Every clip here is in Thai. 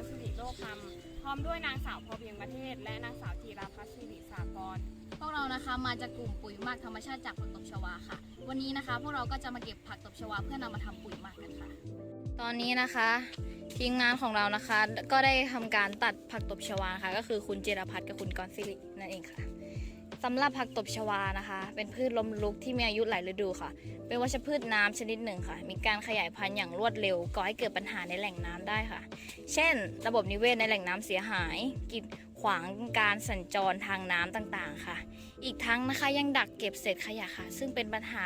รสิริโลกคำพร้อมด้วยนางสาวพอเพียงประเทศ และนางสาวธีราพัฒน์สิริสากร พวกเรานะคะมาจากกลุ่มปุ๋ยหมักธรรมชาติจากผักตบชวาค่ะ วันนี้นะคะ พวกเราก็จะมาเก็บผักตบชวาเพื่อนำมาทำปุ๋ยหมักกันค่ะ ตอนนี้นะคะ ทีมงานของเรานะคะ ก็ได้ทำการตัดผักตบชวาค่ะ ก็คือคุณเจรพัฒน์กับคุณกรศิรินั่นเองค่ะ สำหรับผักตบชวานะคะ เป็นพืชล้มลุกที่มีอายุหลายฤดูค่ะ เป็นวัชพืชน้ำชนิดหนึ่งค่ะ มีการขยายพันธุ์อย่างรวดเร็วก่อให้เกิดปัญหาในแหล่งน้ำได้ค่ะ เช่น ระบบนิเวศในแหล่งน้ำเสียหาย กีดขวางการสัญจรทางน้ำต่างๆค่ะ อีกทั้งนะคะยังดักเก็บเศษขยะค่ะ ซึ่งเป็นปัญหา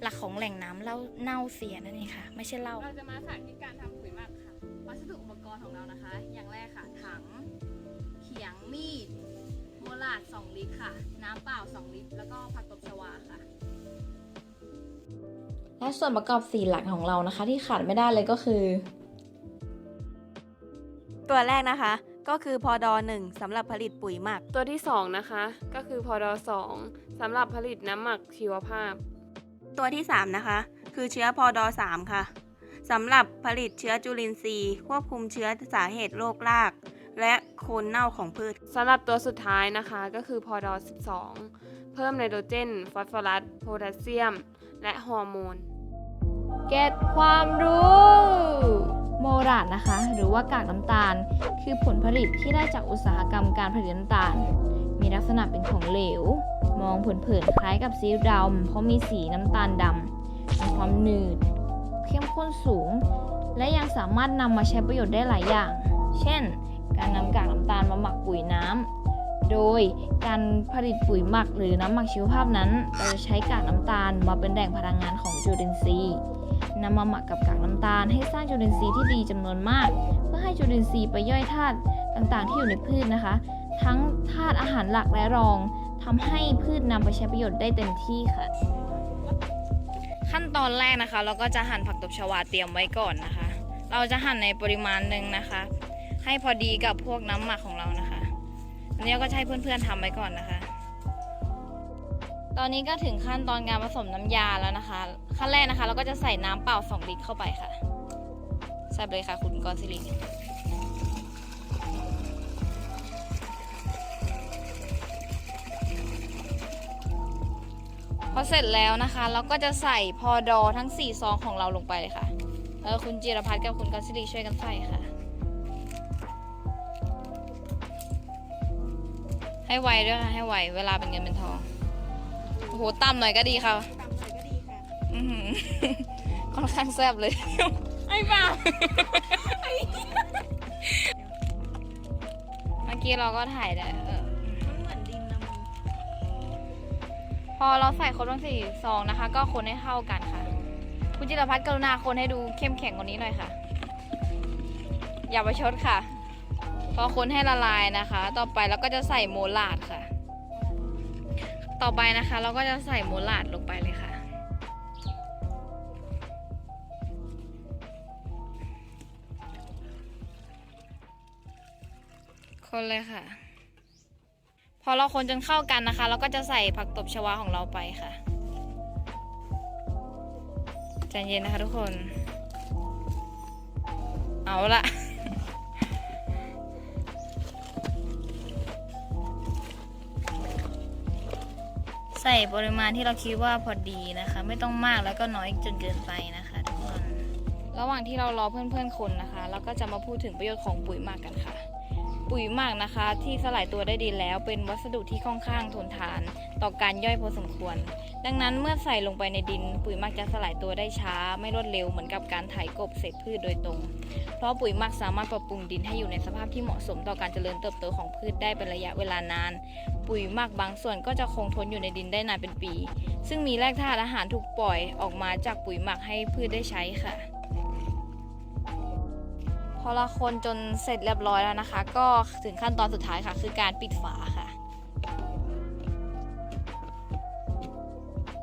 หลักของแหล่งน้ำเล่าเน่าเสียนั่นเองค่ะ ไม่ใช่เล้าเราจะมาสาธิตการทำปุ๋ยหมักค่ะวัสดุอุปกรณ์ของเรานะคะ อย่างแรกค่ะถังเขียงมีด โมลาด 2 ลิตรค่ะ น้ำเปล่า 2 ลิตร แล้วก็ผักตบชวาค่ะ และส่วนประกอบสี่หลักของเรานะคะ ที่ขาดไม่ได้เลยก็คือ ตัวแรกนะคะ ก็คือพอดอหนึ่งสำหรับผลิตปุ๋ยหมัก ตัวที่ 2 นะคะ ก็คือพอดอ2สำหรับผลิตน้ำหมักชีวภาพ ตัวที่ 3 นะคะ คือเชื้อพอดอ3ค่ะสำหรับผลิตเชื้อจุลินทรีย์ ควบคุมเชื้อสาเหตุโรคราก และโคนเน่าของพืชสำหรับตัวสุดท้ายนะคะก็คือพอดอ12 เพิ่มไนโตรเจน ฟอสฟอรัส โพแทสเซียม และฮอร์โมน เก็ตความรู้ โมราดนะคะ หรือว่ากากน้ำตาล คือผลผลิตที่ได้จากอุตสาหกรรมการผลิตน้ำตาล มีลักษณะเป็นของเหลว มองเผินๆคล้ายกับซีอิ๊วดำเพราะมีสีน้ำตาลดำมีความหนืด เข้มข้นสูง และยังสามารถนำมาใช้ประโยชน์ได้หลายอย่าง เช่น การนำกากน้ำตาลมาหมักปุ๋ยน้ำโดยการผลิตปุ๋ยหมักหรือน้ำหมักชีวภาพนั้น เราจะใช้กากน้ำตาลมาเป็นแหล่งพลังงานของจุลินทรีย์นำมาหมักกับกากน้ำตาลให้สร้างจุลินทรีย์ที่ดีจำนวนมาก เพื่อให้จุลินทรีย์ไปย่อยธาตุต่างๆ ที่อยู่ในพืชนะคะ ทั้งธาตุอาหารหลักและรองทำให้พืชนำไปใช้ประโยชน์ได้เต็มที่ค่ะ ขั้นตอนแรกนะคะ เราก็จะหั่นผักตบชวาเตรียมไว้ก่อนนะคะ เราจะหั่นในปริมาณหนึ่งนะคะ ให้พอดีกับพวกน้ำหมักของเรานะคะ อันนี้ก็ให้เพื่อนๆทำไว้ก่อนนะคะ ตอนนี้ก็ถึงขั้นตอนการผสมน้ำยาแล้วนะคะ ขั้นแรกนะคะ เราก็จะใส่น้ำเปล่า 2 ลิตรเข้าไปค่ะ ใส่ไปเลยค่ะ คุณกรศิริพอเสร็จแล้วนะคะ เราก็จะใส่พอดอทั้ง 4 ซองของเราลงไปเลยค่ะ เออคุณจิรพัฒน์กับคุณกรศิริช่วยกันใส่ค่ะ ให้ไวด้วยค่ะให้ไวเวลาเป็นเงินเป็นทองโอ้โหต่ำหน่อยก็ดีค่ะตำใส่ก็ดีค่ะอื้อหือค่อนข้างแซ่บเลย ไอ้บ้าเมื่อกี้เราก็ถ่ายแต่เออมันเหมือนดินนะมึงพอเราใส่ครบทั้งสี่ซองนะคะ ก็คนให้เข้ากันค่ะ คุณจิรพัฒน์กรุณาคนให้ดูเข้มแข็งกว่านี้หน่อยค่ะ อย่าประชดค่ะ พอคนให้ละลายนะคะ ต่อไปเราก็จะใส่โมลาดค่ะ ต่อไปนะคะ เราก็จะใส่โมลาดลงไปเลยค่ะ คนเลยค่ะ พอเราคนจนเข้ากันนะคะ เราก็จะใส่ผักตบชวาของเราไปค่ะใจเย็นนะคะทุกคน เอาละ ใส่ปริมาณที่เราคิดว่าพอดีนะคะ ไม่ต้องมากแล้วก็น้อยจนเกินไปนะคะทุกคน ระหว่างที่เรารอเพื่อนๆคนนะคะ เราก็จะมาพูดถึงประโยชน์ของปุ๋ยหมักกันค่ะ ปุ๋ยหมักนะคะ ที่สลายตัวได้ดีแล้ว เป็นวัสดุที่ค่อนข้างทนทาน ต่อการย่อยพอสมควร ดังนั้นเมื่อใส่ลงไปในดิน ปุ๋ยหมักจะสลายตัวได้ช้า ไม่รวดเร็วเหมือนกับการไถกบเศษพืชโดยตรง เพราะปุ๋ยหมักสามารถปรับปรุงดินให้อยู่ในสภาพที่เหมาะสมต่อการเจริญเติบโตของพืชได้เป็นระยะเวลานาน ปุ๋ยหมักบางส่วนก็จะคงทนอยู่ในดินได้นานเป็นปี ซึ่งมีแร่ธาตุอาหารถูกปล่อยออกมาจากปุ๋ยหมักให้พืชได้ใช้ค่ะ พอเราคนจนเสร็จเรียบร้อยแล้วนะคะ ก็ถึงขั้นตอนสุดท้ายค่ะ คือการปิดฝาค่ะ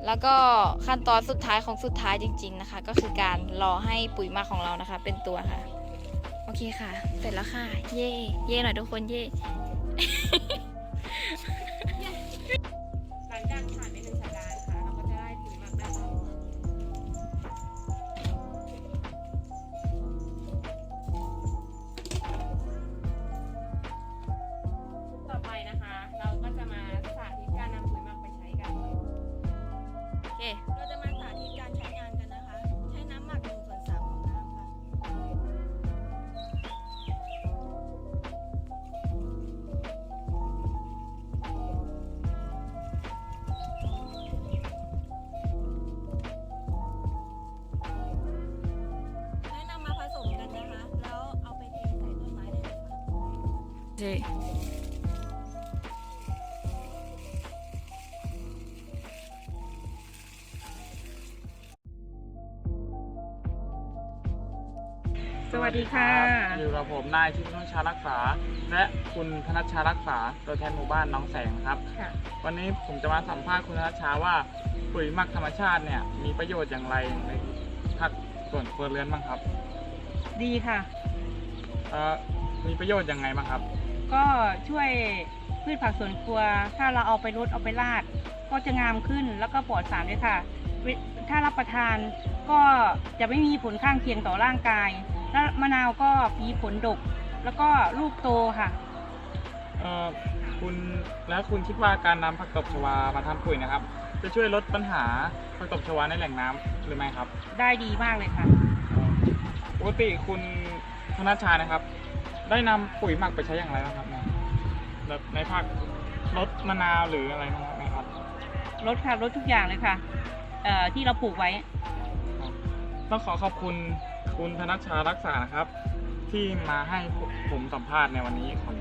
แล้วก็ขั้นตอนสุดท้ายของสุดท้ายจริง ๆนะคะ ก็คือการรอให้ปุ๋ยมักของเรานะคะ เป็นตัวค่ะ โอเคค่ะ เสร็จแล้วค่ะ เย่เย่หน่อยทุกคนเย่ เคสวัสดีค่ะ อยู่กับผมนายชิพนุชารักษา และคุณธนัชชารักษาตัวแทนหมู่บ้านน้องแสงนะครับ ค่ะ วันนี้ผมจะมาสัมภาษณ์คุณธนัชชาว่าปุ๋ยหมักธรรมชาติเนี่ยมีประโยชน์อย่างไรในภาคส่วนครัวเรือนบ้างครับดีค่ะ เอ่อมีประโยชน์ยังไงบ้างครับ ก็ช่วยพืชผักสวนครัว ถ้าเราเอาไปรดเอาไปราด ก็จะงามขึ้นแล้วก็ปลอดสารด้วยค่ะเวถ้ารับประทานก็จะไม่มีผลข้างเคียงต่อร่างกาย แล้วมะนาวก็มีผลดก แล้วก็ลูกโตค่ะ เอ่อคุณแล้วคุณคิดว่าการนำผักตบชวามาทำปุ๋ยนะครับ จะช่วยลดปัญหาผักตบชวาในแหล่งน้ำหรือไม่ครับได้ดีมากเลยค่ะ ปกติคุณธนัชชานะครับ ได้นำปุ๋ยหมักไปใช้อย่างไรบ้างครับเนี่ยแบบในภาคลดมะนาวหรืออะไรบ้างไหมครับรดค่ะรดทุกอย่างเลยค่ะเอ่อที่เราปลูกไว้ ต้องขอขอบคุณคุณธนัชชารักษานะครับ ที่มาให้ผมสัมภาษณ์ในวันนี้ขอบคุณ